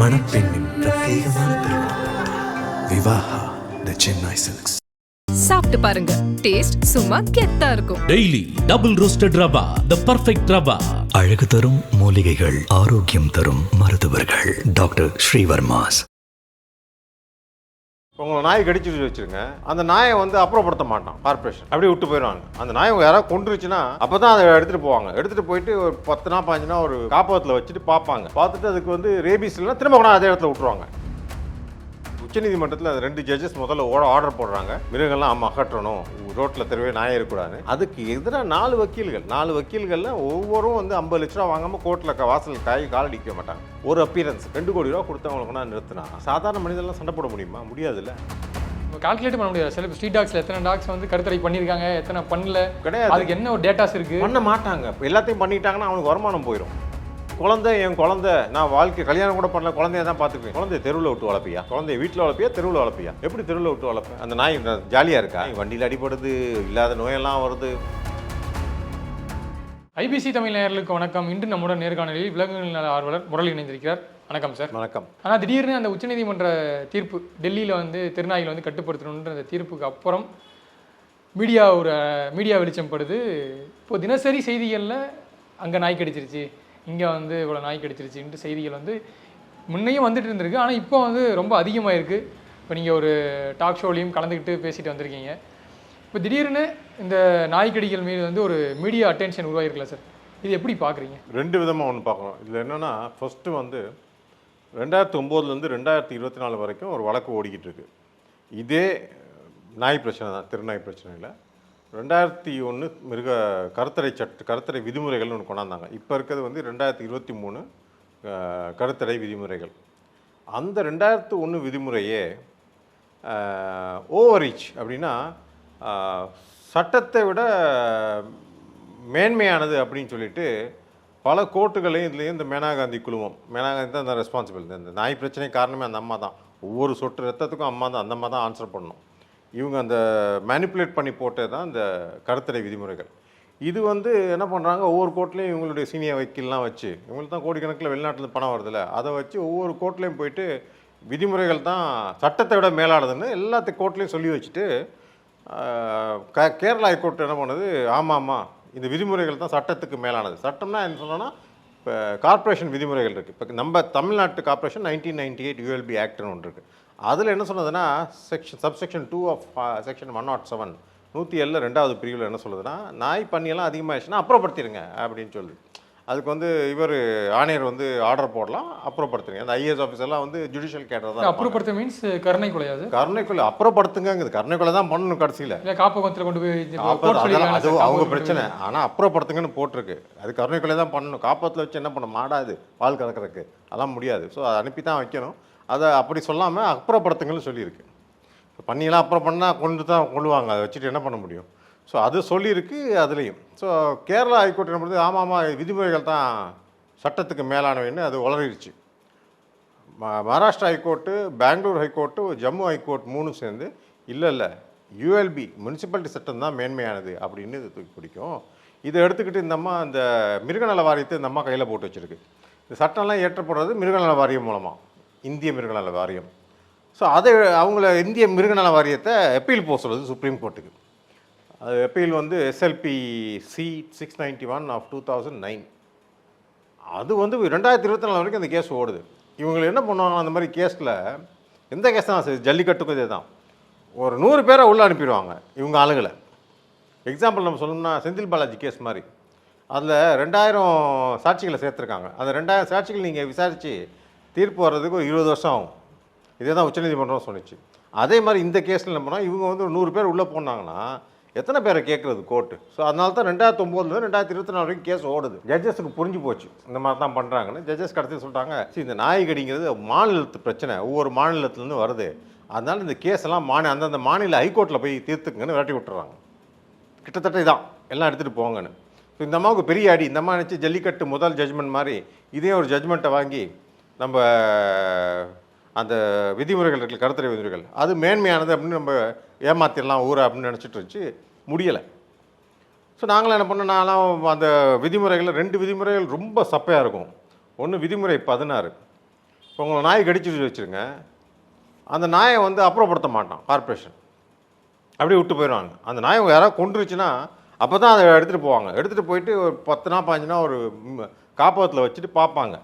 மணப்பெண்ணின் பிரத்யேகமான விவாஹா த சென்னை சில்க்ஸ். சாப்பிட்டு பாருங்க. டேஸ்ட் சும்மா கெத்தா இருக்கும். Daily double roasted rava the perfect rava. அழகு தரும் மூலிகைகள் ஆரோக்கியம் தரும் மருத்துவர்கள். டாக்டர் ஸ்ரீவர்மாஸ். உங்களை நாய் கடிச்சு வச்சுருங்க. அந்த நாயை வந்து அப்புறப்படுத்த மாட்டான் கார்பரேஷன் அப்படியே விட்டு போயிடுவாங்க. அந்த நாயை யாராவது கொண்டுருச்சுன்னா அப்போ தான் அதை எடுத்துகிட்டு போவாங்க. எடுத்துகிட்டு போயிட்டு ஒரு பத்து நாள் பாஞ்சு நாள் ஒரு காப்பகத்தில் வச்சுட்டு பார்ப்பாங்க. பார்த்துட்டு அதுக்கு வந்து ரேபிஸ் இல்லைன்னா திரும்ப கூட அதே இடத்துல விட்டுருவாங்க. உச்சநீதிமன்றத்தில் அது ரெண்டு ஜட்ஜஸ் முதல்ல ஓட ஆர்டர் போடுறாங்க. மிருகங்கள்லாம் ஆமாம் அகற்றணும் ரோட்டில் தெருவே நாய் இருக்கக்கூடாது. அதுக்கு எதிராக நாலு வக்கீல்கள். நாலு வக்கீல்களில் ஒவ்வொருவரும் வந்து ஐம்பது லட்ச ரூபா வாங்காமல் கோர்ட்டில் வாசல் காய் கால் அடிக்க மாட்டாங்க. ஒரு அப்பியரன்ஸ் ரெண்டு கோடி ரூபா கொடுத்தவங்களுக்கு கொண்டா நிறுத்தினா சாதாரண மனிதர்லாம் சண்டை போட முடியுமா? முடியாதுல்ல. கால்குலேட் பண்ண முடியாது. சில ஸ்ட்ரீட் டாக்ஸ்ல எத்தனை டாக்ஸ் வந்து கருத்தடை பண்ணியிருக்காங்க எத்தனை பண்ணல? கிடையாது. அதுக்கு என்ன ஒரு டேட்டாஸ் இருக்கு? பண்ண மாட்டாங்க. எல்லாத்தையும் பண்ணிட்டாங்கன்னா அவனுக்கு வருமானம் போயிடும் குழந்தை என் குழந்தை. நான் வாழ்க்கை கல்யாணம் கூட பண்ணல. குழந்தைய தான் பார்த்துக்குவேன். குழந்தைய தெருவில் விட்டு வளர்ப்பியா? குழந்தைய வீட்டில் வளர்ப்பியா? தெருவில் வளர்ப்பியா? எப்படி தெருவில் விட்டு வளர்ப்பேன் அந்த நாய் ஜாலியாக இருக்கா? வண்டியில் அடிபடுது இல்லாத நோயெல்லாம் வருது. ஐபிசி தமிழ் நேயர்களுக்கு வணக்கம். இன்று நம்முடன் நேர்காணலில் விலங்குகள் நல ஆர்வலர் முரளி இணைந்திருக்கிறார். வணக்கம் சார். வணக்கம். ஆனால் திடீர்னு அந்த உச்சநீதிமன்ற தீர்ப்பு டெல்லியில் வந்து திருநாயில் வந்து கட்டுப்படுத்தணுன்ற அந்த தீர்ப்புக்கு அப்புறம் மீடியா ஒரு மீடியா வெளிச்சம் படுது. இப்போ தினசரி செய்திகளில் அங்கே நாய் கடிச்சிருச்சு. இங்கே வந்து இவ்வளோ நாய் கடிச்சிருச்சுன்ட்டு செய்திகள் வந்து முன்னையும் வந்துட்டு இருந்திருக்கு. ஆனால் இப்போ வந்து ரொம்ப அதிகமாக இருக்குது இப்போ நீங்கள் ஒரு டாக் ஷோலையும் கலந்துக்கிட்டு பேசிட்டு வந்திருக்கீங்க. இப்போ திடீர்னு இந்த நாய்க்கடிகள் மீது வந்து ஒரு மீடியா அட்டென்ஷன் உருவாகிருக்கல சார்? இது எப்படி பார்க்குறீங்க ரெண்டு விதமாக ஒன்று பார்க்கணும் இதில் என்னென்னா ஃபஸ்ட்டு வந்து ரெண்டாயிரத்தி ஒம்போதுலேருந்து ரெண்டாயிரத்தி இருபத்தி நாலு வரைக்கும் ஒரு வழக்கு ஓடிக்கிட்டு இருக்கு. இதே நாய் பிரச்சனை தான் திருநாய் பிரச்சனையில். ரெண்டாயிரத்தி ஒன்று மிருக கருத்தடை சட்ட கருத்தடை விதிமுறைகள்னு ஒன்று கொண்டாந்தாங்க. இப்போ இருக்கிறது வந்து ரெண்டாயிரத்தி இருபத்தி மூணு கருத்தடை விதிமுறைகள். அந்த ரெண்டாயிரத்து ஒன்று விதிமுறையே ஓவர் அப்படின்னா சட்டத்தை விட மேன்மையானது அப்படின்னு சொல்லிட்டு பல கோர்ட்டுகளையும் இதுலேயும் இந்த மேனகாந்தி குழுமம் மேனாகாந்தி தான் அந்த ரெஸ்பான்சிபிலிட்டி இந்த நாய் பிரச்சனை காரணமே அந்த அம்மா தான் ஒவ்வொரு சொட்டு ரத்தத்துக்கும் அம்மா தான் அந்த அம்மா தான் ஆன்சர் பண்ணணும். இவங்க அந்த மேனிப்புலேட் பண்ணி போட்டது தான் இந்த கருத்தடை விதிமுறைகள். இது வந்து என்ன பண்ணுறாங்க ஒவ்வொரு கோர்ட்லேயும் இவங்களுடைய சீனியர் வக்கீல்லாம் வச்சு இவங்களுக்கு தான் கோடிக்கணக்கில் வெளிநாட்டில் பணம் வருதுல்ல அதை வச்சு ஒவ்வொரு கோர்ட்லேயும் போயிட்டு விதிமுறைகள் தான் சட்டத்தை விட மேலானதுன்னு எல்லாத்த கோர்ட்லேயும் சொல்லி வச்சுட்டு க கேரளா ஹைகோர்ட் என்ன பண்ணுது ஆமாம் ஆமாம் இந்த விதிமுறைகள் தான் சட்டத்துக்கு மேலானது. சட்டம்னா என்ன சொல்லணும்னா இப்போ கார்ப்பரேஷன் விதிமுறைகள் இருக்குது இப்போ நம்ம தமிழ்நாட்டு corporation nineteen ninety eight ULP ஆக்ட்னு ஒன்று இருக்குது அதில் என்ன சொன்னதுன்னா section subsection two of section one nought seven நூற்றி ஏழில் ரெண்டாவது பிரிவில் என்ன சொல்லுதுன்னா நாய் பண்ணியெல்லாம் அதிகமாகிடுச்சுன்னா அப்புறப்படுத்திடுங்க அப்படின்னு சொல்லுது அதுக்கு வந்து இவர் ஆணையர் வந்து ஆர்டர் போடலாம் அப்புறப்படுத்துங்க. அந்த ஐஏஎஸ் ஆஃபீஸர்லாம் வந்து ஜுடிஷியல் கேட்டர் தான். அப்புறப்படுத்த மீன்ஸ் கருணை கொலையாது. கருணைக்குள்ள அப்புறப்படுத்துங்கிறது கருணைக்குள்ள தான் பண்ணணும் கடைசியில். இல்லை காப்பகத்தில் கொண்டு போய் அது அவங்க காப்பகத்துல பிரச்சனை. ஆனால் அப்புறப்படுத்துங்கன்னு போட்டிருக்கு. அது கருணைக்குள்ளே தான் பண்ணணும். காப்பத்தில் வச்சு என்ன பண்ண மாடாது பால் கறக்கிறதுக்கு. அதெல்லாம் முடியாது. ஸோ அதை அனுப்பி தான் வைக்கணும். அதை அப்படி சொல்லாமல் அப்புறப்படுத்துங்கள்னு சொல்லியிருக்கு. இப்போ பண்ணியெல்லாம் அப்புறம் பண்ணால் கொண்டு தான் கொள்ளுவாங்க. அதை வச்சுட்டு என்ன பண்ண முடியும்? ஸோ அது சொல்லியிருக்கு அதுலேயும். ஸோ கேரளா ஹைகோர்ட் என்ன பண்ணுறது ஆமாம் ஆமாம் விதிமுறைகள் தான் சட்டத்துக்கு மேலானவைன்னு அது உளறிடுச்சு. ம- Maharashtra high court Bangalore high court Jammu high court மூணும் சேர்ந்து இல்லை இல்லை யூஎல்பி முனிசிபாலிட்டி சட்டம் தான் மேன்மையானது அப்படின்னு இது தூக்கி பிடிக்கும். இதை எடுத்துக்கிட்டு இந்த அம்மா இந்த மிருகநல வாரியத்தை இந்த அம்மா கையில் போட்டு வச்சிருக்கு. இந்த சட்டம்லாம் ஏற்றப்படுறது மிருகநல வாரியம் மூலமாக இந்திய மிருகநல வாரியம். ஸோ அதை அவங்கள இந்திய மிருகநல வாரியத்தை எப்பீல் போக சொல்லுது சுப்ரீம் கோர்ட்டுக்கு அது எப்பீல் வந்து SLP C six ninety one of two thousand nine அது வந்து ரெண்டாயிரத்தி இருபத்தி நாலு வரைக்கும் அந்த கேஸ் ஓடுது. இவங்க என்ன பண்ணுவாங்க அந்த மாதிரி கேஸில் எந்த கேஸ் தான் சரி ஜல்லிக்கட்டுக்கும் இதே தான் ஒரு நூறு பேரை உள்ளே அனுப்பிடுவாங்க இவங்க ஆளுங்களை. எக்ஸாம்பிள் நம்ம சொல்லணும்னா செந்தில் பாலாஜி கேஸ் மாதிரி. அதில் ரெண்டாயிரம் சாட்சிகளை சேர்த்துருக்காங்க. அந்த ரெண்டாயிரம் சாட்சிகள் நீங்கள் விசாரித்து தீர்ப்பு வர்றதுக்கு ஒரு இருபது வருஷம் ஆகும். இதே தான் உச்சநீதிமன்றம் சொன்னிச்சு. அதே மாதிரி இந்த கேஸில் என்ன பண்ணால் இவங்க வந்து ஒரு நூறு பேர் உள்ளே போனாங்கன்னா எத்தனை பேரை கேட்குறது கோர்ட்டு? ஸோ அதனால தான் ரெண்டாயிரத்தி ஒம்போதுலேருந்து ரெண்டாயிரத்தி இருபத்தி நாலு வரைக்கும் கேஸ் ஓடுது. ஜட்ஜஸுக்கு புரிஞ்சு போச்சு. இந்த மாதிரி தான் பண்ணுறாங்கன்னு ஜட்ஜஸ் கடைசி சொல்லிட்டாங்க. சரி இந்த நாய்கடிங்கிறது மாநிலத்து பிரச்சனை. ஒவ்வொரு மாநிலத்துலேருந்து வருது. அதனால இந்த கேஸ் எல்லாம் மாநில அந்தந்த மாநில ஹைகோர்ட்டில் போய் தீர்த்துக்குங்கன்னு விரட்டி விட்டுறாங்க. கிட்டத்தட்ட இதான். எல்லாம் எடுத்துகிட்டு போங்கன்னு. ஸோ இந்த அம்மாவுக்கு பெரிய அடி. இந்த அம்மா நினச்சி ஜல்லிக்கட்டு முதல் ஜட்ஜ்மெண்ட் மாதிரி இதே ஒரு ஜட்ஜ்மெண்ட்டை வாங்கி நம்ம அந்த விதிமுறைகள் இருக்குது கருத்துரை விதிமுறைகள். அது மேன்மையானது அப்படின்னு நம்ம ஏமாத்திடலாம் ஊரை அப்படின்னு நினச்சிட்டு இருந்துச்சு. முடியலை. ஸோ நாங்களும் என்ன பண்ணோம்? நான்லாம் அந்த விதிமுறைகளில் ரெண்டு விதிமுறைகள் ரொம்ப சப்பையாக இருக்கும். ஒன்று விதிமுறை பதினாறு. இப்போ உங்களை நாய் கடிச்சிட்டு வச்சுருங்க. அந்த நாயை வந்து அப்புறப்படுத்த மாட்டான் கார்ப்பரேஷன் அப்படியே விட்டு போயிடுவாங்க. அந்த நாயை யாராவது கொண்டுருச்சுன்னா அப்போ தான் அதை எடுத்துகிட்டு போவாங்க. எடுத்துகிட்டு போயிட்டு ஒரு பத்து நாள் பாஞ்சுனா ஒரு காப்பகத்தில் வச்சுட்டு பார்ப்பாங்க.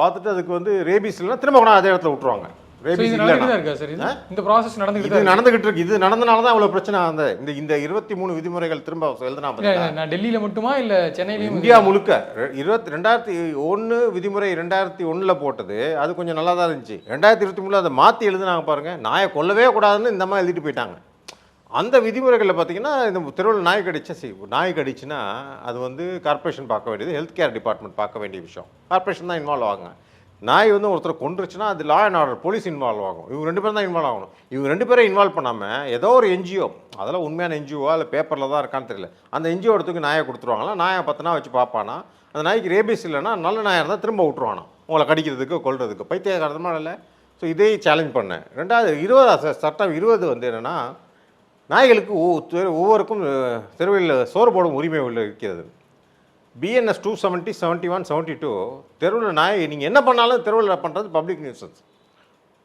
பார்த்துட்டு அதுக்கு வந்து ரேபிஸ் இல்லைன்னா திரும்ப கொண்டாந்து அதே இடத்துல விட்டுருவாங்க. ரேபிஸ் இல்லைன்னா. இந்த ப்ராசஸ் நடந்துகிட்டு இது. நடந்துகிட்டு இருக்கு. இது நடந்தனால தான் இவ்வளோ பிரச்சனை அந்த இந்த இந்த இருபத்தி மூணு விதிமுறைகள் திரும்ப எழுதுனா நான் டெல்லியில மட்டுமா இல்ல சென்னையிலயும் இந்தியா முழுக்க. இருபத்தி ரெண்டாயிரத்தி ஒன்று விதிமுறை ரெண்டாயிரத்தி ஒன்றில் போட்டது. அது கொஞ்சம் நல்லா தான் இருந்துச்சு. ரெண்டாயிரத்தி இருபத்தி மூணில் அதை மாற்றி எழுதுனாங்க பாருங்க. நாயை கொல்லவே கூடாதுன்னு இந்த மாதிரி எழுதிட்டு போயிட்டாங்க. அந்த விதிமுறைகளில் பார்த்தீங்கன்னா இந்த தெருவில் நாய் கடிச்சா சரி நாய் கடிச்சுன்னா அது வந்து கார்ப்பரேஷன் பார்க்க வேண்டியது ஹெல்த் கேர் டிபார்ட்மெண்ட் பார்க்க வேண்டிய விஷயம். கார்ப்பரேஷன் தான் இன்வால்வ் ஆகுங்க நாய் வந்து ஒருத்தர் கொண்டுருச்சுன்னா அது law and order police involve ஆகும். இவங்க ரெண்டு பேரும் தான் இன்வால்வ் ஆகணும். இவங்க ரெண்டு பேரும் இன்வால்வ் பண்ணாமல் ஏதோ ஒரு என்ஜிஓ அதெல்லாம் உண்மையான என்ஜிஓவா இல்லை பேப்பரில் தான் இருக்கான்னு தெரியல அந்த என்ஜிஓ இடத்துக்கு நாயை கொடுத்துருவாங்களா? நாயை பத்தினா வச்சு பார்ப்பானா? அந்த நாய்க்கு ரேபிஸ் இல்லைன்னா நல்ல நாயாக இருந்தால் திரும்ப விட்டுருவானா? உங்களை கடிக்கிறதுக்கு கொள்றதுக்கு பைத்தியகாரதமாக இல்லை. ஸோ இதே சேலஞ்ச் பண்ணேன். ரெண்டாவது இருபது சட்டம் இருபது வந்து என்னென்னா நாய்களுக்கு தெரு- ஒவ்வொருக்கும் தெருவில் சோறு போடும் உரிமை உள்ள இருக்கிறது. BNS two seventy seventy one seventy two தெருவில் நாய் நீங்கள் என்ன பண்ணாலும் தெருவில் பண்ணுறது பப்ளிக் நியூசன்ஸ்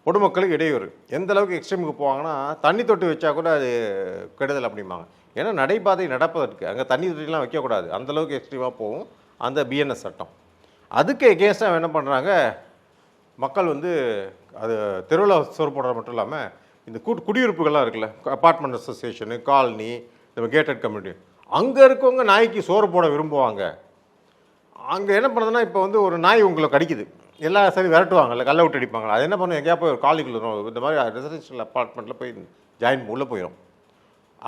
பொதுமக்களுக்கு இடையூறு. எந்த அளவுக்கு எக்ஸ்ட்ரீமுக்கு போவாங்கன்னா தண்ணி தொட்டி வச்சா கூட அது கெடுதல் அப்படிம்பாங்க. ஏன்னா நடைபாதை நடப்பதற்கு அங்கே தண்ணி தொட்டிலாம் வைக்கக்கூடாது. அந்தளவுக்கு எக்ஸ்ட்ரீமாக போகும் அந்த பிஎன்எஸ் சட்டம். அதுக்கு எகேன்ஸ்டாக என்ன பண்ணுறாங்க மக்கள் வந்து அது தெருவில் சோறு போடுறது மட்டும் இல்லாமல் இந்த கூட்டு குடியிருப்புகள்லாம் இருக்குல்ல அப்பார்ட்மெண்ட் அசோசியேஷனு காலனி இந்த கேட்டட் கம்யூனிட்டி அங்கே இருக்கவங்க நாய்க்கு சோறு போட விரும்புவாங்க. அங்கே என்ன பண்ணுறதுன்னா இப்போ வந்து ஒரு நாய் உங்களை கடிக்குது. எல்லா சரி விரட்டுவாங்கல்ல கல்லை விட்டு அடிப்பாங்களா அது என்ன பண்ணும்? எங்கேயா போய் ஒரு காலிக்குள்ள இந்த மாதிரி ரெசிடென்ஷியல் அப்பார்ட்மெண்ட்டில் போய் ஜாயின் உள்ளே போயிடும்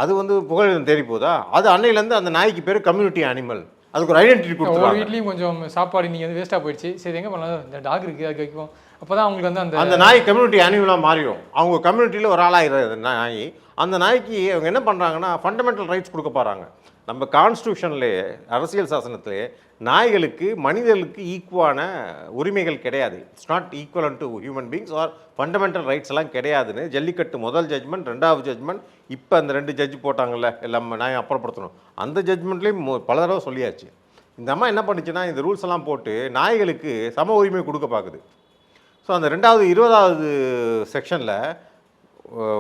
அது வந்து புகழிடம் தேடி போதா அது அன்னையிலேருந்து அந்த நாய்க்கு பேர் கம்யூனிட்டி அனிமல் அதுக்கு ஒரு ஐடென்டிட்டி கொடுத்துருவாங்க. வீட்லயும் கொஞ்சம் சாப்பாடு நீங்க வந்து வேஸ்டா போயிடுச்சு. சரி எங்க பண்ணலாம்? இந்த டாக் இருக்கு அதுக்கு அப்போதான் அவங்களுக்கு வந்து அந்த அந்த நாய் கம்யூனிட்டி அனிமலாக மாறிடும். அவங்க கம்யூனிட்டியில் ஒரு ஆளாகிறது நாய். அந்த நாய்க்கு அவங்க என்ன பண்ணுறாங்கன்னா ஃபண்டமெண்டல் ரைட்ஸ் கொடுக்க போகிறாங்க நம்ம கான்ஸ்டியூஷன்லேயே அரசியல் சாசனத்திலே நாய்களுக்கு மனிதர்களுக்கு ஈக்குவான உரிமைகள் கிடையாது. It's not equal to human beings are fundamental rights எல்லாம் கிடையாதுன்னு ஜல்லிக்கட்டு முதல் ஜட்மெண்ட் ரெண்டாவது ஜட்மெண்ட் இப்போ அந்த ரெண்டு ஜட்ஜ் போட்டாங்கல்ல எல்லாம் நாயை அப்புறப்படுத்தணும். அந்த ஜட்மெண்ட்லேயும் பல தடவை சொல்லியாச்சு. இந்த அம்மா என்ன பண்ணுச்சுன்னா இந்த ரூல்ஸ் எல்லாம் போட்டு நாய்களுக்கு சம உரிமை கொடுக்க பார்க்குது ஸோ அந்த ரெண்டாவது இருபதாவது செக்ஷனில்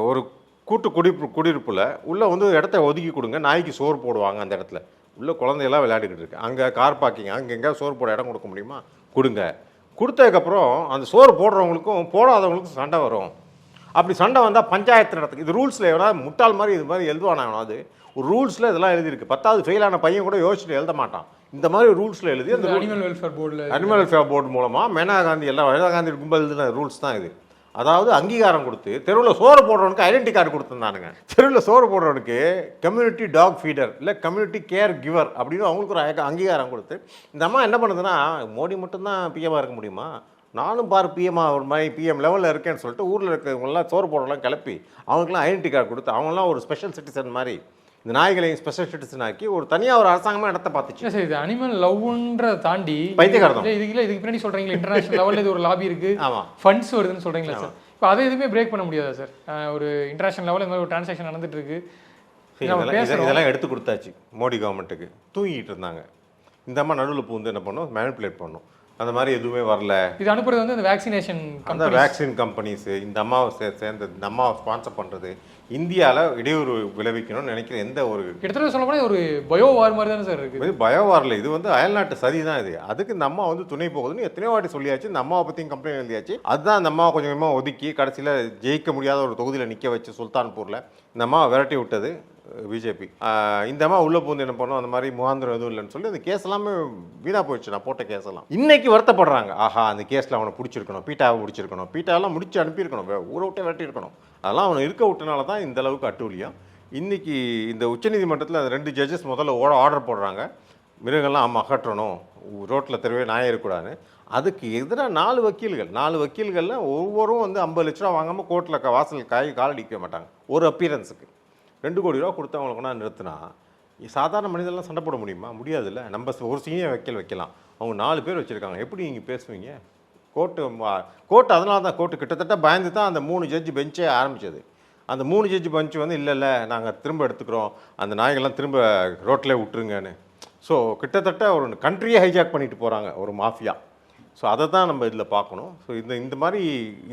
ஒரு கூட்டு குடிப்பு குடியிருப்பில் உள்ளே வந்து இடத்த ஒதுக்கி கொடுங்க. நாய்க்கு சோறு போடுவாங்க அந்த இடத்துல. உள்ளே குழந்தையெல்லாம் விளையாடிக்கிட்டு இருக்கு. அங்கே கார் பார்க்கிங் அங்கே எங்கேயா சோறு போட இடம் கொடுக்க முடியுமா? கொடுங்க. கொடுத்ததுக்கப்புறம் அந்த சோறு போடுறவங்களுக்கும் போடாதவங்களுக்கும் சண்டை வரும். அப்படி சண்டை வந்தால் பஞ்சாயத்து நடத்துக்கு இது ரூல்ஸில் எவனா முட்டாள் மாதிரி இது மாதிரி எழுதுவானா அது ஒரு ரூல்ஸில் இதெல்லாம் எழுதியிருக்கு. பத்தாவது ஃபெயிலான பையன் கூட யோசிச்சுட்டு எழுத மாட்டான். இந்த மாதிரி ரூல்ஸில் எழுதி அந்த அனிமல் வெல்ஃபேர் போர்டுல அனிமல் வெல்ஃபேர் போர்டு மூலமாக மேனா காந்தி எல்லாம் மேனா காந்தி கும்பல் எழுதின ரூல்ஸ் தான் இது. அதாவது அங்கீகாரம் கொடுத்து தெருவில் சோறு போடுறவனுக்கு ஐடென்டி கார்டு கொடுத்துருந்தானுங்க. தெருவில் சோறு போடுறவனுக்கு கம்யூனிட்டி டாக் ஃபீடர் இல்லை கம்யூனிட்டி கேர் கிவர் அப்படின்னு அவங்களுக்கு ஒரு அங்க- அங்கீகாரம் கொடுத்து இந்த அம்மா என்ன பண்ணுதுன்னா மோடி மட்டும்தான் பிஎம்மாக இருக்க முடியுமா? நானும் பாரு பிஎம்மா ஒரு மாதிரி பிஎம் லெவலில் இருக்கேன்னு சொல்லிட்டு ஊரில் இருக்கிறவங்களாம் சோறு போடுறவங்களாம் கிளப்பி அவங்களுக்குலாம் ஐடென்டி கார்டு கொடுத்து அவங்களாம் ஒரு ஸ்பெஷல் சிட்டிசன் மாதிரி இந்த நாய்களையும் ஸ்பெஷல் சிட்டிசன் ஆக்கி ஒரு தனியாக ஒரு அரசாங்கமாக இடத்த பார்த்துச்சு. சார் இது அனிமல் லவ்ன்ற தாண்டி பைத்தியக்காரத்தனம். இல்ல, இதுக்கு இல்ல இதுக்கு பின்னாடி சொல்றீங்களா இன்டர்நேஷனல் லெவல்ல இது ஒரு லாபி இருக்கு. ஆமாம் ஃபண்ட்ஸ் வருதுன்னு சொல்றீங்களா சார் இப்போ அதை எதுவுமே பிரேக் பண்ண முடியாதா சார் ஒரு இன்டர்நேஷனல் லெவலில் இந்த மாதிரி ஒரு டிரான்சாக்ஷன் நடந்துட்டு இருக்கு. இதெல்லாம் எடுத்து கொடுத்தாச்சு. மோடி கவர்மெண்ட்டுக்கு தூங்கிட்டு இருந்தாங்க. இந்த அம்மா நடுவில் பூந்து என்ன பண்ணும்? மேனிப்புலேட் பண்ணும். அந்த மாதிரி எதுவுமே வரல. இது அனுப்புறது வந்து அந்த வேக்சினேஷன் அந்த வேக்சின் கம்பெனிஸு இந்த அம்மாவை சே சேர்ந்த இந்த அம்மாவை ஸ்பான்சர் பண்ணுறது இந்தியாவில் இடையூறு விளைவிக்கணும்னு நினைக்கிற எந்த ஒரு கிட்டத்தட்ட சொல்ல போனால் ஒரு பயோ வார் மாதிரி தானே சார் இருக்கு. இது பயம் வரல இது வந்து அயல்நாட்டு சதி தான் இது. அதுக்கு இந்த அம்மா வந்து துணை போகுதுன்னு எத்தனையோ வாட்டி சொல்லியாச்சு. அம்மாவை பற்றியும் கம்ப்ளைண்ட் எழுதியாச்சு. அதுதான் அம்மாவை கொஞ்சம் கொஞ்சமாக ஒதுக்கி கடைசியில் ஜெயிக்க முடியாத ஒரு தொகுதியில் நிற்க வச்சு சுல்தான்பூரில் அம்மாவை விரட்டி விட்டது பிஜேபி. இந்த அம்மா உள்ளே பூந்து என்ன பண்ணோம்? அந்த மாதிரி முகாந்திரம் எதுவும் இல்லைன்னு சொல்லி அந்த கேஸ் எல்லாமே வீணாக போயிடுச்சு. நான் போட்ட கேஸ் எல்லாம். இன்னைக்கு வருத்தப்படுறாங்க. ஆஹா அந்த கேஸில் அவனை பிடிச்சிருக்கணும் பீட்டாவை பிடிச்சிருக்கணும் பீட்டாவெல்லாம் முடிச்சு அனுப்பியிருக்கணும். ஊரை விட்டே விரட்டி இருக்கணும் அதெல்லாம் அவனை இருக்க விட்டனால தான் இந்த அளவுக்கு அட்டூழியம். இன்றைக்கி இந்த உச்சநீதிமன்றத்தில் அந்த ரெண்டு ஜட்ஜஸ் முதல்ல ஓட ஆர்டர் போடுறாங்க. மிருகங்கள்லாம் ஆமாம் அகற்றணும் ரோட்டில் தெருவே நாய் இருக்கக்கூடாதுன்னு. அதுக்கு எதிராக நாலு வக்கீல்கள். நாலு வக்கீல்களில் ஒவ்வொரும் வந்து ஐம்பது லட்ச ரூபா வாங்காமல் கோர்ட்டில் வாசல் காய் காலடிக்க மாட்டாங்க. ஒரு அப்பியரன்ஸுக்கு ரெண்டு கோடி ரூபா கொடுத்து அவங்களை நிறுத்தினா சாதாரண மனிதர்லாம் சண்டை போட முடியுமா? முடியாதுல்ல. நம்ம ஒரு சீனியர் வக்கீல் வைக்கலாம். அவங்க நாலு பேர் வச்சுருக்காங்க. எப்படி நீங்கள் பேசுவீங்க? கோர்ட்டு கோர்ட் அதனால தான் கோர்ட்டு கிட்டத்தட்ட பயந்து தான் அந்த மூணு ஜட்ஜி பெஞ்சே ஆரம்பித்தது அந்த மூணு ஜட்ஜி பெஞ்ச் வந்து இல்லை இல்லை நாங்கள் திரும்ப எடுத்துக்கிறோம். அந்த நாய்கள்லாம் திரும்ப ரோட்டில் விட்டுருங்கன்னு. ஸோ கிட்டத்தட்ட ஒரு கண்ட்ரியே ஹைஜாக் பண்ணிட்டு போகிறாங்க ஒரு மாஃபியா ஸோ அதை தான் நம்ம இதில் பார்க்கணும். ஸோ இந்த இந்த மாதிரி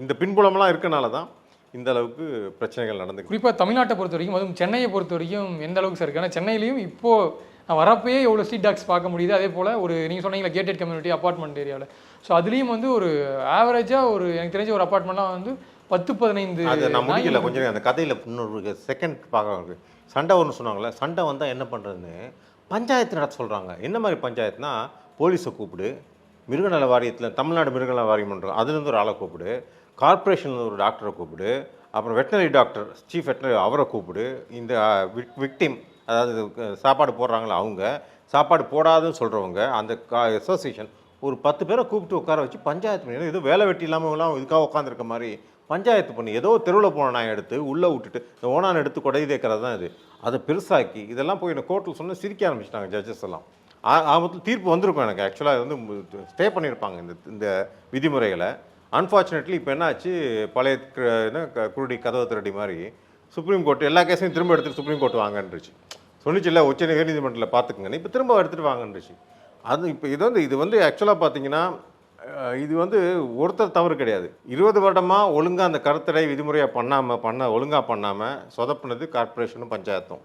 இந்த பின்புலமெல்லாம் இருக்கனால தான் இந்த அளவுக்கு பிரச்சனைகள் நடந்து குறிப்பாக தமிழ்நாட்டை பொறுத்த வரைக்கும் அதுவும் சென்னையை பொறுத்த வரைக்கும் எந்த அளவுக்கு சார் இருக்கு? ஏன்னா சென்னையிலையும் இப்போது நான் வரப்பயே எவ்வளோ ஸ்ட்ரீட் டாக்ஸ் பார்க்க முடியுது. அதே போல் ஒரு நீங்கள் சொன்னீங்களா கேட்டட் கம்யூனிட்டி அப்பார்ட்மெண்ட் ஏரியாவில் ஸோ அதுலேயும் வந்து ஒரு ஆவரேஜாக ஒரு எனக்கு தெரிஞ்ச ஒரு அப்பார்ட்மெண்ட்லாம் வந்து பத்து பதினைந்து அதை நான் முடிக்கல கொஞ்சம் அந்த கதையில் இன்னொரு செகண்ட் பார்க்க சண்டை ஒன்று சொன்னாங்களே சண்டை வந்தால் என்ன பண்ணுறதுன்னு பஞ்சாயத்து நடத்த சொல்கிறாங்க என்ன மாதிரி பஞ்சாயத்துனா போலீஸை கூப்பிடு மிருகநல வாரியத்தில் தமிழ்நாடு மிருகநல வாரியம் பண்ணுறோம் அதுலேருந்து ஒரு ஆளை கூப்பிடு கார்ப்பரேஷன்லேருந்து ஒரு டாக்டரை கூப்பிடு அப்புறம் வெட்டினரி டாக்டர் சீஃப் வெட்டினரி அவரை கூப்பிடு இந்த விக்டிம் அதாவது சாப்பாடு போடுறாங்களா அவங்க சாப்பாடு போடாதுன்னு சொல்கிறவங்க அந்த கா அசோசியேஷன் ஒரு பத்து பேரை கூப்பிட்டு உட்கார வச்சு பஞ்சாயத்து பண்ணி ஏதோ வேலை வெட்டி இல்லாமல் இதுக்காக உட்காந்துருக்க மாதிரி பஞ்சாயத்து பண்ணி ஏதோ தெருவில் போன நான் எடுத்து உள்ளே விட்டுட்டு இந்த ஓனான் எடுத்து கொடை தேக்கிறது தான் இது. அதை பெருசாக்கி இதெல்லாம் போய் எனக்கு கோர்ட்டில் சொன்ன சிரிக்க ஆரம்பிச்சிட்டாங்க ஜட்ஜஸ் எல்லாம். ஆ- ஆபத்தில் தீர்ப்பு வந்திருக்கும் எனக்கு. ஆக்சுவலாக வந்து ஸ்டே பண்ணியிருப்பாங்க இந்த இந்த விதிமுறைகளை. அன்ஃபார்ச்சுனேட்லி இப்போ என்னாச்சு பழைய க- என்ன க- குருடி கதவு திருடி மாதிரி சுப்ரீம் கோர்ட் எல்லா கேஸையும் திரும்ப எடுத்துட்டு சுப்ரீம் கோர்ட் வாங்கன்றுச்சு. சொன்னிச்சு உச்ச நீதிமன்றத்தில் பார்த்துக்குங்கன்னு இப்போ திரும்ப எடுத்துகிட்டு வாங்கன்றுச்சு அது இப்போ இது வந்து இது வந்து ஆக்சுவலாக பார்த்தீங்கன்னா இது வந்து ஒருத்தர் தவறு கிடையாது. இருபது வருடமாக ஒழுங்காக அந்த கருத்தடை விதிமுறையாக பண்ணாமல் பண்ண ஒழுங்காக பண்ணாமல் சொதப்புனது கார்ப்பரேஷனும் பஞ்சாயத்தும்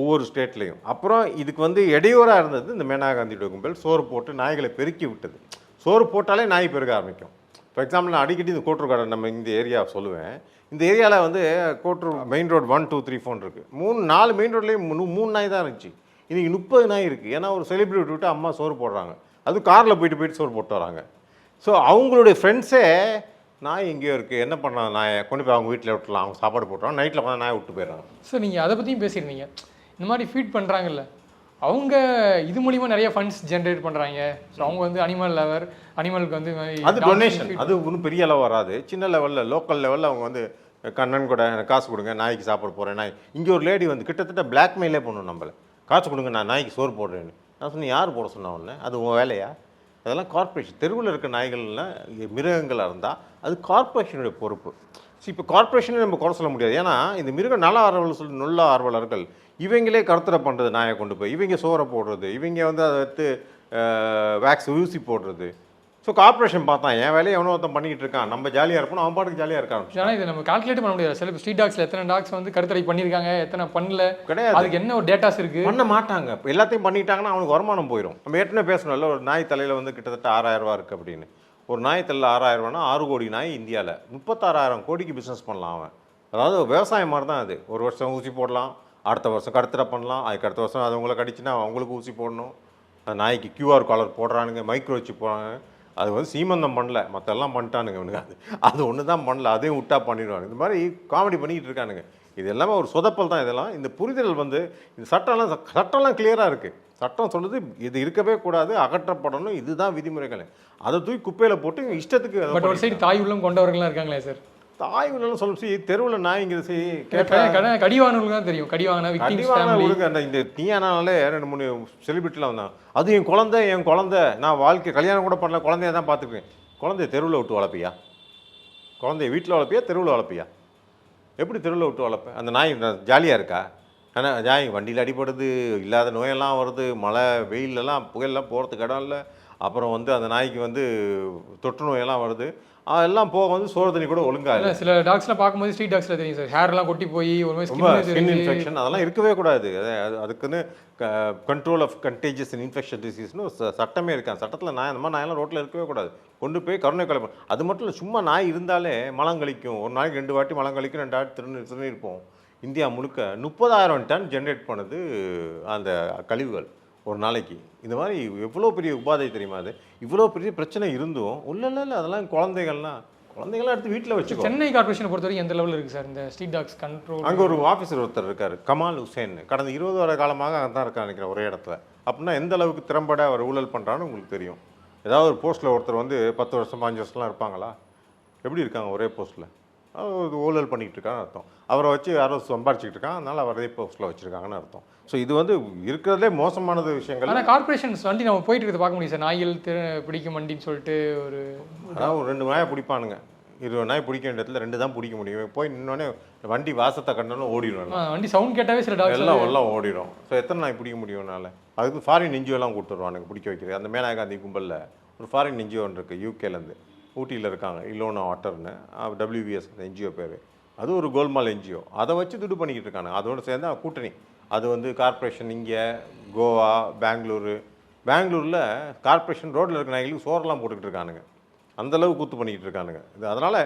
ஒவ்வொரு ஸ்டேட்லேயும் அப்புறம் இதுக்கு வந்து இடையூறாக இருந்தது இந்த மேனகா காந்தியோட கும்பல். சோறு போட்டு நாய்களை பெருக்கி விட்டது. சோறு போட்டாலே நாய் பெருக ஆரம்பிக்கும். ஃபார் எக்ஸாம்பிள் நான் அடிக்கடி இந்த கோட்டூர் கார்டன் நம்ம இந்த ஏரியா சொல்லுவேன். இந்த ஏரியாவில் வந்து Kottur main road one two three phone இருக்குது மூணு நாலு மெயின் ரோட்லேயும் மூணு நாய் தான் இருந்துச்சு. இன்றைக்கி முப்பது நாய் இருக்குது ஏன்னா ஒரு செலிப்ரிட்டி விட்டு அம்மா சோறு போடுறாங்க. அதுவும் காரில் போயிட்டு போயிட்டு சோறு போட்டு வராங்க. ஸோ அவங்களுடைய ஃப்ரெண்ட்ஸே நாய் எங்கேயோ இருக்குது என்ன பண்ணலாம்? நாயை கொண்டு போய் அவங்க வீட்டில் விட்டுலாம் அவங்க சாப்பாடு போட்டுறாங்க நைட்டில் போனால் நாயை விட்டு போயிடுறாங்க. சார் நீங்கள் அதை பற்றியும் பேசியிருந்தீங்க. இந்த மாதிரி ஃபீட் பண்ணுறாங்கல்ல அவங்க இது மூலிமா நிறைய ஃபண்ட்ஸ் ஜென்ரேட் பண்ணுறாங்க ஸோ அவங்க வந்து அனிமல் லவர் அனிமலுக்கு வந்து அது டொனேஷன் அது ஒன்றும் பெரிய அளவு வராது. சின்ன லெவலில் லோக்கல் லெவலில் அவங்க வந்து கண்ணன் கூட எனக்கு காசு கொடுங்க நாய்க்கு சாப்பாடு போகிறேன் நாய். இங்கே ஒரு லேடி வந்து கிட்டத்தட்ட பிளாக்மெயிலே பண்ணும் நம்மளை. காசு கொடுங்க நான் நாய்க்கு சோறு போடுறேன்னு. நான் சொன்னேன் யார் போட சொன்ன உடனே அது உன் வேலையா? அதெல்லாம் கார்ப்பரேஷன் தெருவில் இருக்க நாய்கள்லாம் மிருகங்களாக இருந்தால் அது கார்ப்பரேஷனுடைய பொறுப்பு. ஸோ இப்போ கார்ப்பரேஷனே நம்ம குறை சொல்ல முடியாது. ஏன்னா இந்த மிருக நல ஆர்வலர் சொல்லி நல்ல ஆர்வலர்கள் இவங்களே கருத்தரை பண்ணுறது நாயை கொண்டு போய் இவங்க சோறை போடுறது இவங்க வந்து அதை எடுத்து வேக்ஸ் ஊசி போடுறது. ஸோ கார்ப்பரேஷன் பார்த்தான் என் வேலையை எவனோ ஒருத்தன் பண்ணிக்கிட்டு இருக்கான். நம்ம ஜாலியாக இருப்போம் அவன் பாட்டுக்கு ஜாலியாக இருக்கான். ஆனால் இதை நம்ம கால்குலேட் பண்ண முடியாது. சில ஸ்ட்ரீட் டாக்ஸில் எத்தனை டாக்ஸ் வந்து கருத்தடை பண்ணியிருக்காங்க எத்தனை பண்ணல கிடையாது. அதுக்கு என்ன ஒரு டேட்டாஸ் இருக்கு? பண்ண மாட்டாங்க. இப்போ எல்லாத்தையும் பண்ணிட்டாங்கன்னா அவனுக்கு வருமானம் போயிடும் நம்ம ஏற்கனவே பேசணும்ல ஒரு நாய் தலையில் வந்து கிட்டத்தட்ட ஆறாயிரம் ரூபா இருக்குது அப்படின்னு. ஒரு நாய் தலையில் ஆறாயிரம் ரூபானா ஆறு கோடி நாய் இந்தியாவில் முப்பத்தாறாயிரம் கோடிக்கு பிஸ்னஸ் பண்ணலாம் அவன். அதாவது விவசாயம் மாதிரி தான் அது. ஒரு வருஷம் ஊசி போடலாம் அடுத்த வருஷம் கடத்திர பண்ணலாம் அதுக்கு அடுத்த வருஷம் அது உங்களை கடிச்சுன்னா அவங்களுக்கு ஊசி போடணும். அந்த நாய்க்கு கியூஆர் காலர் போடுறானுங்க மைக்ரோ சிப் போடுறாங்க. அது வந்து சீமந்தம் பண்ணல மற்றெல்லாம் பண்ணிட்டானுங்க அது அது ஒன்று தான் பண்ணல அதையும் விட்டா பண்ணிடுவாங்க இந்த மாதிரி காமெடி பண்ணிக்கிட்டு இருக்கானுங்க. இது எல்லாமே ஒரு சொதப்பல் தான் இதெல்லாம். இந்த புரிதல் வந்து இந்த சட்டம்லாம் சட்டம்லாம் கிளியராக இருக்குது சட்டம் சொல்லுது இது இருக்கவே கூடாது அகற்றப்படணும் இதுதான் விதிமுறைகள். அதை தூக்கி குப்பையில் போட்டு இஷ்டத்துக்கு பட் ஒரு சைடு தாய் உள்ளம் கொண்டவர்கள்லாம் இருக்காங்களே சார் தாய் உள்ளன்னு சொல்லும் சி தெருவில் நாய்ங்கிறது சி கடை கடி வாங்கினவங்களுக்கு தான் தெரியும். கடி வாங்கின அந்த இந்த நீயானாலே ரெண்டு மூணு செலிபிரிட்டிலாம் வந்தாங்க அது என் குழந்தை என் குழந்தை. நான் வாழ்க்கை கல்யாணம் கூட பண்ணல குழந்தைய தான் பார்த்துருக்கேன் குழந்தைய தெருவில் விட்டு வளர்ப்பியா? குழந்தைய வீட்டில் வளர்ப்பியா தெருவில் வளர்ப்பியா? எப்படி தெருவில் விட்டு வளர்ப்பேன் அந்த நாய் ஜாலியாக இருக்கா? ஆனால் நாய் வண்டியில் அடிபடுது இல்லாத நோயெல்லாம் வருது மழை வெயிலெல்லாம் புகையெல்லாம் போகிறதுக்கு இடம் இல்லை. அப்புறம் வந்து அந்த நாய்க்கு வந்து தொற்று நோயெல்லாம் வருது. அதெல்லாம் போக வந்து சோறு தண்ணி கூட ஒழுங்கா இல்லை சில டாக்ஸ்லாம் பார்க்கும்போது ஸ்ட்ரீட் டாக்ஸ்ல தெரியும் சார். ஹேர்லாம் கொட்டி போய் ஒரு மாதிரி ஸ்கின் இன்ஃபெக்ஷன் அதெல்லாம் இருக்கவே கூடாது. அது அது- அதுக்குன்னு control of contagious and infection டிசீஸ்னு சட்டமே இருக்கான் சட்டத்தில் நாய் அந்த மாதிரி நாயெல்லாம் ரோட்டில் இருக்கவே கூடாது. கொண்டு போய் கருணை கொலை. அது மட்டும் இல்லை சும்மா நாய் இருந்தாலே மலம் கழிக்கும். ஒரு நாளைக்கு ரெண்டு வாட்டி மலம் கழிக்கும் ரெண்டு வாட்டி திருநீர் திருநீர்ப்போம் இந்தியா முழுக்க முப்பதாயிரம் டன் ஜென்ரேட் பண்ணுது அந்த கழிவுகள். ஒரு நாளைக்கு. இந்த மாதிரி எவ்வளோ பெரிய உபாதை தெரியுமா அது? இவ்வளோ பெரிய பிரச்சனை இருந்தும் உள்ள இல்லை இல்லை அதெல்லாம் குழந்தைகள்லாம் குழந்தைகள்லாம் எடுத்து வீட்டில் வச்சுக்கோ. சென்னை கார்பரேஷனை பொறுத்த வரைக்கும் எந்த லெவலில் இருக்கு சார் இந்த ஸ்ட்ரீட் டாக்ஸ் கண்ட்ரோல் அங்கே ஒரு ஆஃபீஸர் ஒருத்தர் இருக்கார் கமால் ஹுசேன் கடந்த இருபது வருட காலமாக அங்கே தான் இருக்கார் நினைக்கிறேன் ஒரே இடத்துல. அப்படின்னா எந்த அளவுக்கு திறம்பட அவர் ஊழல் பண்ணுறான்னு உங்களுக்கு தெரியும். ஏதாவது ஒரு போஸ்ட்டில் ஒருத்தர் வந்து பத்து வருஷம் பாஞ்சு வருஷம்லாம் இருப்பாங்களா? எப்படி இருக்காங்க ஒரே போஸ்ட்டில் ஊழல் பண்ணிக்கிட்டு இருக்கான்னு அர்த்தம். அவரை வச்சு யாரோ சம்பாரிச்சிக்கிட்டு இருக்காங்க அதனால் அவர் அதே போஸ்ட்டில் வச்சுருக்காங்கன்னு அர்த்தம். ஸோ இது வந்து இருக்கிறதுலே மோசமானது விஷயங்கள். ஆனால் கார்பரேஷன்ஸ் வண்டி நம்ம போயிட்டு இருக்கிறத பார்க்க முடியும் சார். நாய்கள் திரு- பிடிக்கும் வண்டின்னு சொல்லிட்டு ஒரு அதாவது ஒரு ரெண்டு நாயை பிடிப்பானுங்க. இருபது நாய் பிடிக்க வேண்டிய இடத்துல ரெண்டு தான் பிடிக்க முடியும். போய் நின்னோடனே வண்டி வாசத்தை கண்டோன்னு ஓடிடுவேன் ஆ, வண்டி சவுண்ட் கேட்டாவே சில டாக்ஸ் எல்லாம் எல்லாம் ஓடிடும். ஸோ எத்தனை நாய் பிடிக்க முடியும்னால அதுக்கு ஃபாரின் என்ஜிஓலாம் கொடுத்துருவானுங்க பிடிக்க வைக்கிறது அந்த மேனா காந்தி கும்பலில் ஒரு ஃபாரின் என்ஜிஓ ஒன்று இருக்குது யூகேலேருந்து ஊட்டியில் இருக்காங்க இல்லோனா ஆட்டர்னு. டபிள்யூபிஎஸ் என்ஜிஓ பேர். அது ஒரு கோல்மால் என்ஜிஓ அதை வச்சு துடு பண்ணிக்கிட்டு இருக்காங்க. அதோட சேர்ந்து கூட்டணி. அது வந்து கார்ப்பரேஷன் இங்கே கோவா பெங்களூரு. பெங்களூரில் கார்ப்பரேஷன் ரோட்டில் இருக்க நாய்களுக்கு சோறெல்லாம் போட்டுக்கிட்டு இருக்கானுங்க. அந்தளவு கூத்து பண்ணிக்கிட்டு இருக்கானுங்க. இது அதனால்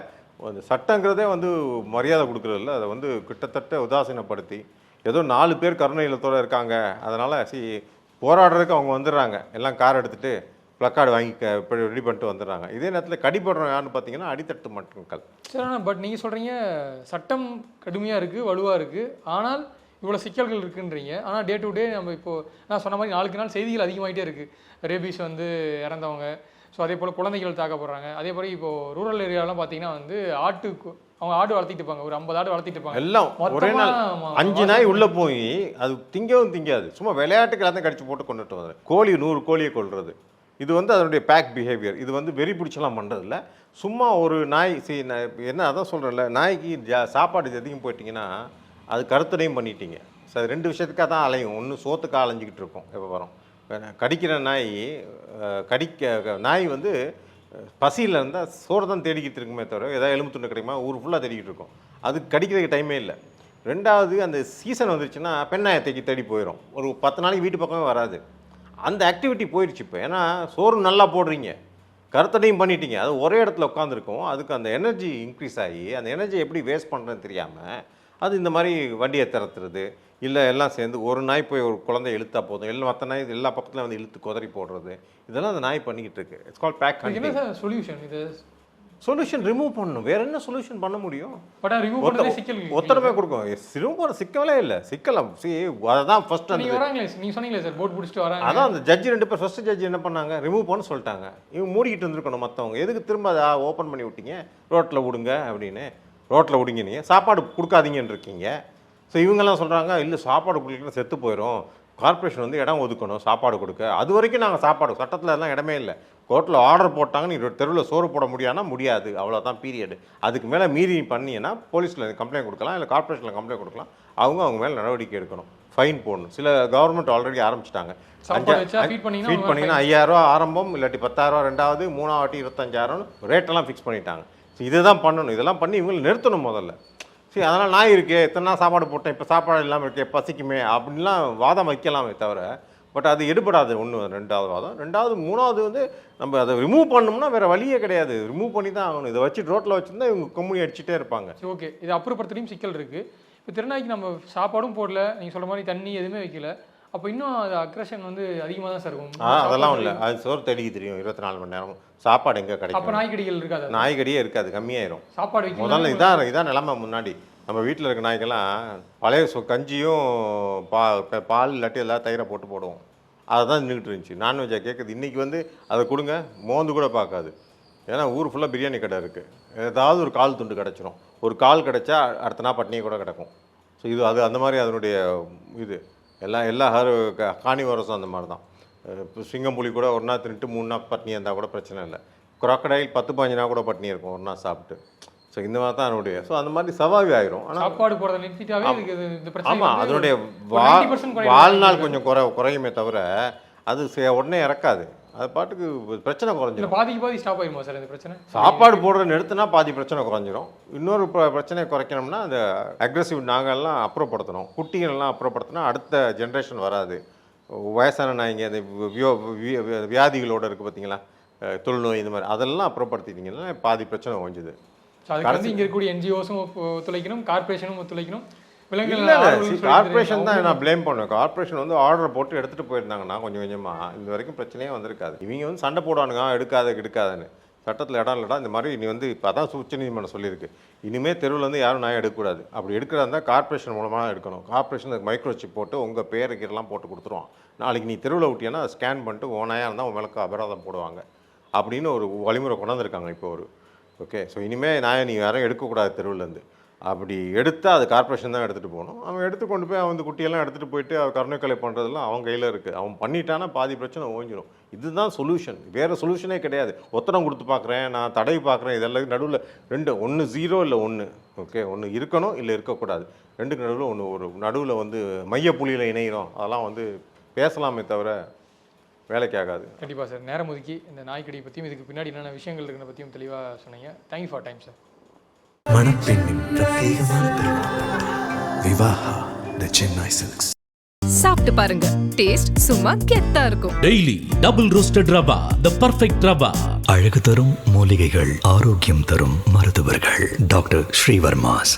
அந்த சட்டங்கிறதே வந்து மரியாதை கொடுக்குறதில்ல. அதை வந்து கிட்டத்தட்ட உதாசீனப்படுத்தி ஏதோ நாலு பேர் கருணை இல்லத்தோடு இருக்காங்க. அதனால் சி போராடுறதுக்கு அவங்க வந்துடுறாங்க. எல்லாம் கார் எடுத்துகிட்டு ப்ளக்கார்டு வாங்கி ரெடி பண்ணிட்டு வந்துடுறாங்க. இதே நேரத்தில் கடிப்படுறோம் யாருன்னு பார்த்தீங்கன்னா அடித்தட்டு மக்கள். சரி ஆனால் பட் நீங்கள் சொல்கிறீங்க சட்டம் கடுமையாக இருக்குது வலுவாக இருக்குது ஆனால் இவ்வளோ சிக்கல்கள் இருக்குன்றீங்க. ஆனால் டே டு டே நம்ம இப்போது நான் சொன்ன மாதிரி நாளுக்கு நாள் செய்திகள் அதிகமாகிட்டே இருக்குது ரேபீஸ் வந்து இறந்தவங்க. ஸோ அதே போல் குழந்தைகள் தாக்கப்படுறாங்க அதே போல் இப்போது ரூரல் ஏரியாலாம் பார்த்தீங்கன்னா வந்து ஆட்டு அவங்க ஆடு வளர்த்திட்டு இருப்பாங்க. ஒரு ஐம்பது ஆடு வளர்த்திட்டு இருப்பாங்க. எல்லாம் ஒரே நாள். அஞ்சு நாய் உள்ளே போய் அது திங்கவும் திங்காது. சும்மா விளையாட்டுக்கு எல்லாத்தையும் கடிச்சு போட்டு கொண்டுட்டு வந்து கோழி நூறு கோழியை கொல்றது. இது வந்து அதனுடைய பேக் பிஹேவியர் இது வந்து வெறி பிடிச்சலாம் பண்ணுறதில்ல சும்மா ஒரு நாய் சி என்ன அதான் சொல்கிறேன்ல நாய்க்கு ஜா சாப்பாடு எதையும் போயிட்டீங்கன்னா அது கருத்தடையும் பண்ணிட்டீங்க. ஸோ அது ரெண்டு விஷயத்துக்காக தான் அலையும். ஒன்று சோத்துக்கு அலைஞ்சிக்கிட்டு இருக்கும் எப்போ வரும் கடிக்கிற நாய் கடிக்க நாய் வந்து பசியில் இருந்தால் சோறு தான் தேடிக்கிட்டு இருக்குமே தவிர ஏதாவது எலும்பு துண்டு கிடைக்குமா ஊர் ஃபுல்லாக தேடிக்கிட்டு இருக்கும். அது கடிக்கிறதுக்கு டைமே இல்லை. ரெண்டாவது அந்த சீசன் வந்துருச்சுன்னா பெண்ணாயத்தைக்கு தேடி போயிடும் ஒரு பத்து நாளைக்கு வீட்டு பக்கமே வராது. அந்த ஆக்டிவிட்டி போயிடுச்சு இப்போ. ஏன்னா சோறு நல்லா போடுறீங்க. கருத்தடையும் பண்ணிட்டீங்க. அது ஒரே இடத்துல உட்காந்துருக்கும் அதுக்கு அந்த எனர்ஜி இன்க்ரீஸ் ஆகி அந்த எனர்ஜி எப்படி வேஸ்ட் பண்ணுறதுன்னு தெரியாமல் அது இந்த மாதிரி வண்டியை திறத்துறது இல்லை எல்லாம் சேர்ந்து ஒரு நாய் போய் ஒரு குழந்தை இழுத்தா போதும். இல்லை மற்ற நாய் எல்லா பக்கத்துலையும் வந்து இழுத்து குதறி போடுறது. இதெல்லாம் அந்த நாய் பண்ணிக்கிட்டு இருக்கு. இட்ஸ் கால் பேக் சொல்யூஷன் இது. சொல்யூஷன் ரிமூவ் பண்ணணும். வேற என்ன சொல்யூஷன் பண்ண முடியும்? பட் ரிமூவ் பண்ணுறதே சிக்கல். ஒத்தரமே கொடுக்கும். ரிமூவ் பண்ண சிக்கலே இல்லை. சிக்கலாம் சி அதான் ஃபர்ஸ்ட் நீங்க வராங்களே நீங்க சொன்னீங்களே சார் போட் பிடிச்சிட்டு வராங்க. அதான் அந்த ஜட்ஜி ரெண்டு பேர் ஃபர்ஸ்ட் ஜட்ஜி என்ன பண்ணாங்க? ரிமூவ் பண்ண சொல்லிட்டாங்க. இவங்க மூடிக்கிட்டு இருந்திருக்கணும் மற்றவங்க எதுக்கு திரும்ப அதை ஓப்பன் பண்ணி விட்டீங்க. ரோட்டில் விடுங்க அப்படின்னு. ரோட்டில் விடுங்க நீங்கள் சாப்பாடு கொடுக்காதீங்கன்னு இருக்கீங்க. ஸோ இவங்கெல்லாம் சொல்கிறாங்க இல்லை சாப்பாடு கொடுக்கல செத்து போயிடும் கார்ப்பரேஷன் வந்து இடம் ஒதுக்கணும் சாப்பாடு கொடுக்க. அது வரைக்கும் நாங்கள் சாப்பாடு சட்டத்தில் எல்லாம் இடமே இல்லை. கோர்ட்டில் ஆர்டர் போட்டாங்க நீ தெருவில் சோறு போட முடியாதுன்னா முடியாது. அவ்வளோதான் பீரியடு அதுக்கு மேலே மீறி பண்ணீங்கன்னா போலீஸில் கம்ப்ளைண்ட் கொடுக்கலாம் இல்லை கார்ப்பரேஷனில் கம்ப்ளைண்ட் கொடுக்கலாம். அவங்க அவங்க மேலே நடவடிக்கை எடுக்கணும். ஃபைன் போடணும். சில கவர்மெண்ட் ஆல்ரெடி ஆரம்பிச்சிட்டாங்க. ஃபீட் பண்ணிங்கன்னா ஐயாயிரரூவா ஆரம்பம் இல்லாட்டி பத்தாயிரரூவா ரெண்டாவது மூணாவாட்டி இருபத்தஞ்சாயிரம் ரேட்டெல்லாம் ஃபிக்ஸ் பண்ணிட்டாங்க. ஸோ இதுதான் பண்ணணும். இதெல்லாம் பண்ணி இவங்களை நிறுத்தணும் முதல்ல. சரி அதனால் நாய் இருக்கே எத்தனை சாப்பாடு போட்டேன் இப்போ சாப்பாடு இல்லாமல் இருக்கே பசிக்குமே அப்படின்லாம் வாதம் வைக்கலாமே தவிர பட் அது எடுபடாது ஒன்று ரெண்டாவது வாதம். ரெண்டாவது மூணாவது வந்து நம்ம அதை ரிமூவ் பண்ணோம்னா வேறு வழியே கிடையாது. ரிமூவ் பண்ணி தான் ஆகணும். இதை வச்சு ரோட்டில் வச்சுருந்தா இவங்க கொம்முனி அடிச்சுட்டே இருப்பாங்க. சரி ஓகே இது அப்புறப்படுத்துலையும் சிக்கல் இருக்கு. இப்போ திருநாய்க்கு நம்ம சாப்பாடும் போடல. நீங்க சொல்ற மாதிரி தண்ணி எதுவுமே வைக்கல. அப்போ இன்னும் அது அக்ரஷன் வந்து அதிகமாக தான் சார் இருக்கும். ஆ அதெல்லாம் இல்லை. அது சோறு தெடிக்க தெரியும். இருபத்தி நாலு மணி நேரம். சாப்பாடு எங்கே அப்போ கிடைக்கும் நாய்க்கடிகள் இருக்காது. நாய்கடியே இருக்காது. கம்மியாயிரும். சாப்பாடு முதல்ல இதான் இதான் நிலமை முன்னாடி. நம்ம வீட்டில் இருக்க நாய்க்கெல்லாம் பழைய சொ கஞ்சியும் பா பால் இல்லாட்டி எல்லாம் தயிரை போட்டு போடுவோம். அதை தான் நின்றுட்டு இருந்துச்சு. நான்வெஜ்ஜாக கேட்குது. இன்றைக்கி வந்து அதை கொடுங்க. மோந்து கூட பார்க்காது. ஏன்னா ஊர் ஃபுல்லாக பிரியாணி கடை இருக்குது ஏதாவது ஒரு கால் துண்டு கிடச்சிரும். ஒரு கால் கிடச்சா அடுத்த நாள் பட்னியே கூட கிடக்கும். ஸோ இது அது அந்த மாதிரி அதனுடைய இது. எல்லாம் எல்லா ஹர் காணிவரசும் அந்த மாதிரி தான். இப்போ சிங்கம் புலி கூட ஒரு நாள் தின்ட்டு மூணு நாள் பட்னி இருந்தால் கூட பிரச்சனை இல்லை. குரோக்கடையில் பத்து பாஞ்சு நாள் கூட பட்னி இருக்கும். ஒரு நாள் சாப்பிட்டு. ஸோ இந்த மாதிரி தான் அதனுடைய ஸோ அந்த மாதிரி சவாவி ஆயிரும். ஆனால் சாப்பாடு போடுறத நிறுத்திட்டாவே பிரச்சனை ஆமாம் அதனுடைய வா 90% குறையும். வாழ்நாள் கொஞ்சம் குறை குறையுமே தவிர அது உடனே இறக்காது. அது பாட்டுக்கு பிரச்சனை இல்ல குறைஞ்சிரும் பாதிக்கு பாதி ஸ்டாப் ஆயிருமா சார் இந்த பிரச்சனை? சாப்பாடு போடுற நிறுத்தினா பாதி பிரச்சனை குறைஞ்சிரும். இன்னொரு பிர- பிரச்சனையை குறைக்கணும்னா அந்த அக்ரெசிவ் நாங்கள்லாம் அப்புறப்படுத்தணும். குட்டிகள்லாம் அப்புறப்படுத்தினா அடுத்த ஜென்ரேஷன் வராது. வயசான நாய்ங்க அந்த வியாதிகளோட இருக்குது பார்த்தீங்களா தொழுநோய் இந்த மாதிரி அதெல்லாம் அப்புறப்படுத்திட்டீங்கன்னா பாதி பிரச்சனை குறைஞ்சுது. அதுக்கு வந்து இங்க இருக்கக்கூடிய என்ஜிஓஸும் ஒத்துழைக்கணும் கார்பரேஷனும் ஒத்துழைக்கணும். கார்பரேஷன் தான் நான் ப்ளேம் பண்ணுவேன். கார்பரேஷன் வந்து ஆர்டர் போட்டு எடுத்துகிட்டு போயிருந்தாங்கன்னா கொஞ்சம் கொஞ்சமாக இது வரைக்கும் பிரச்சனையே வந்திருக்காது. இவங்க வந்து சண்டை போடுவானுங்க "ஆ, எடுக்காத எடுக்காதுன்னு சட்டத்தில் இடம் இல்லடா இந்த மாதிரி நீ வந்து இப்போ அதான் உச்சநீதிமன்றம் சொல்லியிருக்கு. இனிமேல் தெருவில் வந்து யாரும் நாய் எடுக்கக்கூடாது. அப்படி எடுக்கிறதா இருந்தால் கார்பரேஷன் மூலமாக எடுக்கணும். கார்பரேஷன் மைக்ரோ சிப் போட்டு உங்கள் பேருக்கெல்லாம் போட்டு கொடுத்துருவான். நாளைக்கு நீ தெருவில் விட்டியன்னா ஸ்கேன் பண்ணிட்டு ஓனாயாக இருந்தால் உன் மேலே அபராதம் போடுவாங்க. அப்படின்னு ஒரு வழிமுறை கொண்டாந்துருக்காங்க இப்போ ஒரு ஓகே ஸோ இனிமேல் நான் நீ யாரும் எடுக்கக்கூடாது தெருவுலேருந்து அப்படி எடுத்தால் அது கார்ப்பரேஷன் தான் எடுத்துகிட்டு போகணும். அவன் எடுத்து கொண்டு போய் அவன் வந்து குட்டியெல்லாம் எடுத்துகிட்டு போயிட்டு அவன் கருணைக்கலை பண்ணுறதெல்லாம் அவன் கையில் இருக்குது அவன் பண்ணிட்டானா பாதி பிரச்சனை ஓஞ்சிடும் இதுதான் சொல்யூஷன் வேறு சொல்யூஷனே கிடையாது. ஒத்தனம் கொடுத்து பார்க்குறேன் நான் தடவி பார்க்குறேன் இதெல்லாம் நடுவில் ரெண்டு ஒன்று ஜீரோ இல்லை ஒன்று ஓகே ஒன்று இருக்கணும் இல்லை இருக்கக்கூடாது. ரெண்டுக்கு நடுவில் ஒன்று ஒரு நடுவில் வந்து மைய புள்ளியில் இணைகிறோம் அதெல்லாம் வந்து பேசலாமே தவிர வேலைக்கு ஆகாது. கண்டிப்பாக சார். நேரம் ஒதுக்கி இந்த நாய்க்கடி பற்றியும் இதுக்கு பின்னாடி என்னென்ன விஷயங்கள் இருக்குன்னு பற்றியும் தெளிவாக சொன்னீங்க. Thank you for time sir மணப்பெண்ணின் பிரத்யேகமான திருமணம் விவாஹா த சென்னை சில்க்ஸ். சாப்பிட்டு பாருங்க. டேஸ்ட் சும்மா கெத்தா இருக்கும். Daily double roasted rava the perfect rava. அழகு தரும் மூலிகைகள் ஆரோக்கியம் தரும் மருத்துவர்கள். டாக்டர் ஸ்ரீவர்மாஸ்.